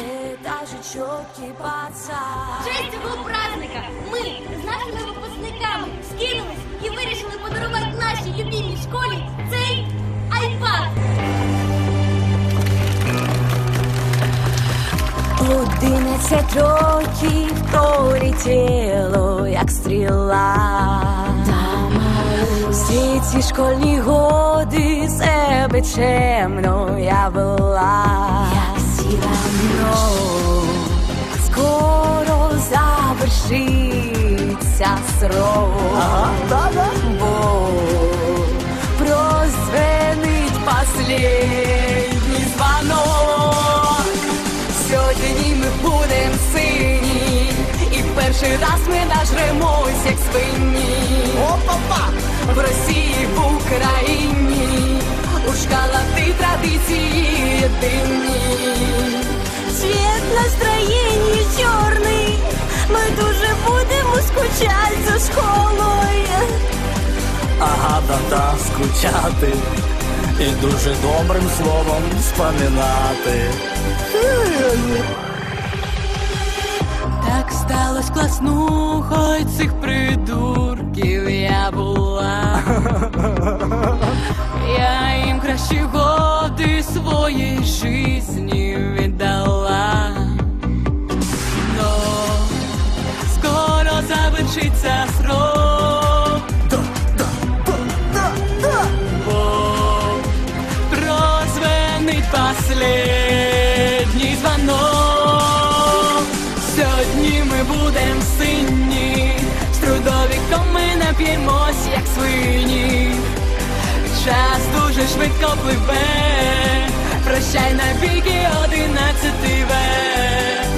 этажечок и пацан. Честь цього праздника ми з нашими випускниками скинулись і вирішили подарувати нашій любимій школі цей айпад. Одинадцять років пролетіло, як стріла. Всі ці школьні годи себе чемно я вела. Як сіра скоро завершиться срок. Бо прозвенить последній дзвонок. Сьогодні ми будем сині, і перший раз ми нажремось, як свині. Опа! В Росії, в Україні, у шкалах традиції єдині. Світ настроєння чорний, ми дуже будемо скучати за школою. Ага, да-да, скучати і дуже добрим словом споминати. Так сталося класнухою цих придурків будем сині, з трудовиком ми нап'ємось, як свині. Час дуже швидко пливе, прощай навіки одинадцятий В.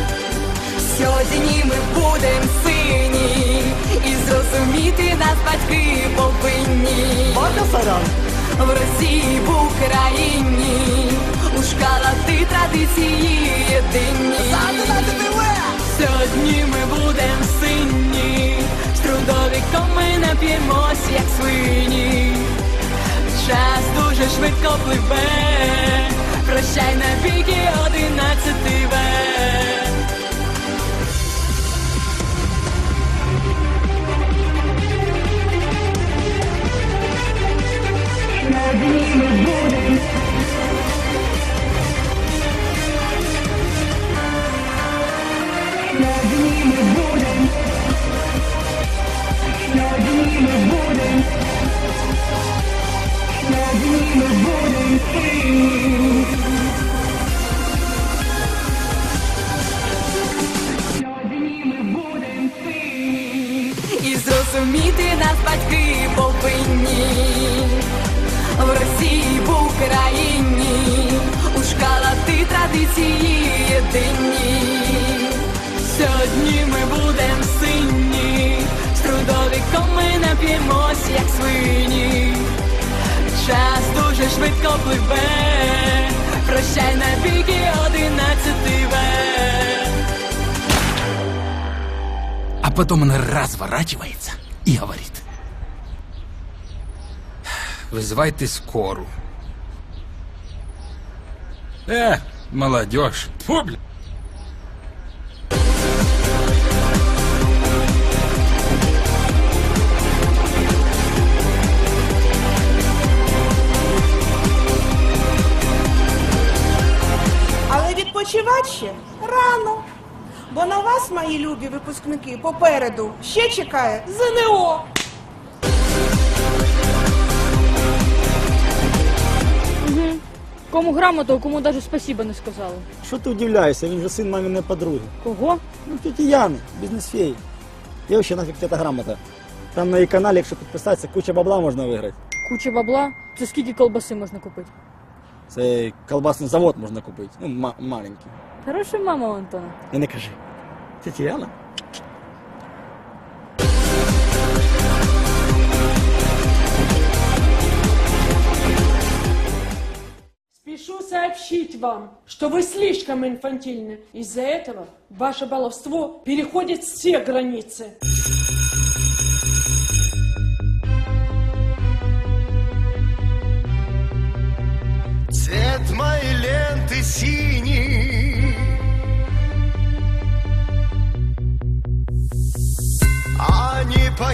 Сьогодні ми будем сині, і зрозуміти нас батьки повинні. В Росії, в Україні, у шкалах ти традиції єдині. Сьогодні ми будем сині, з трудовиком ми нап'ємось, як свині. Час дуже швидко пливе, прощай на навіки одинадцятий В. І зрозуміти нас батьки повинні в Росії, в Україні, у шкалах ти традиції єдині. Сьогодні ми будем сині, з трудовиком ми нап'ємось, швидко пливе, прощай навіки одинадцятий В. А потом он разворачивается и говорит. Вызывайте скору. Э, молодежь. Фу, бля. Відпочивати рано. Бо на вас, мої любі випускники, попереду ще чекає ЗНО. Кому грамоту, а кому даже спасибо не сказали. Що ти удивляєшся? Він же син маминої подруги. Кого? Ну, тети Яни, бізнес-феї. Я вообще нафиг ця грамота. Там на її каналі, якщо підписатися, куча бабла можна виграти. Куча бабла. Це скільки колбаси можна купити? Це колбасний завод можна купити. Ну, ма- маленький. Хороша мама у Антона. І не кажи. Спешу сообщить вам, что вы слишком инфантильны. Из-за этого ваше баловство переходит все границы.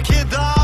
Покидают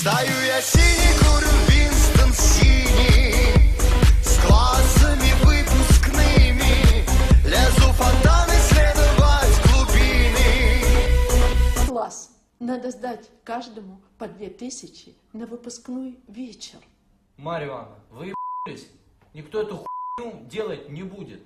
Стою я синий, курю Винстон синий С классами выпускными Лезу в фонтан исследовать глубины Класс. Надо сдать каждому по две тысячи на выпускной вечер. Марья Ивановна, вы ебались? Никто эту хуйню делать не будет.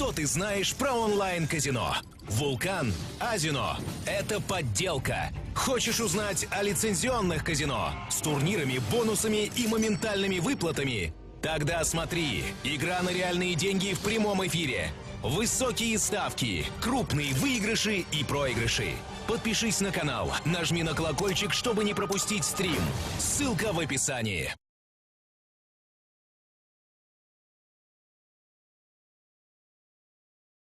Что ты знаешь про онлайн-казино? Вулкан, Азино – это подделка. Хочешь узнать о лицензионных казино с турнирами, бонусами и моментальными выплатами? Тогда смотри. Игра на реальные деньги в прямом эфире. Высокие ставки, крупные выигрыши и проигрыши. Подпишись на канал, нажми на колокольчик, чтобы не пропустить стрим. Ссылка в описании.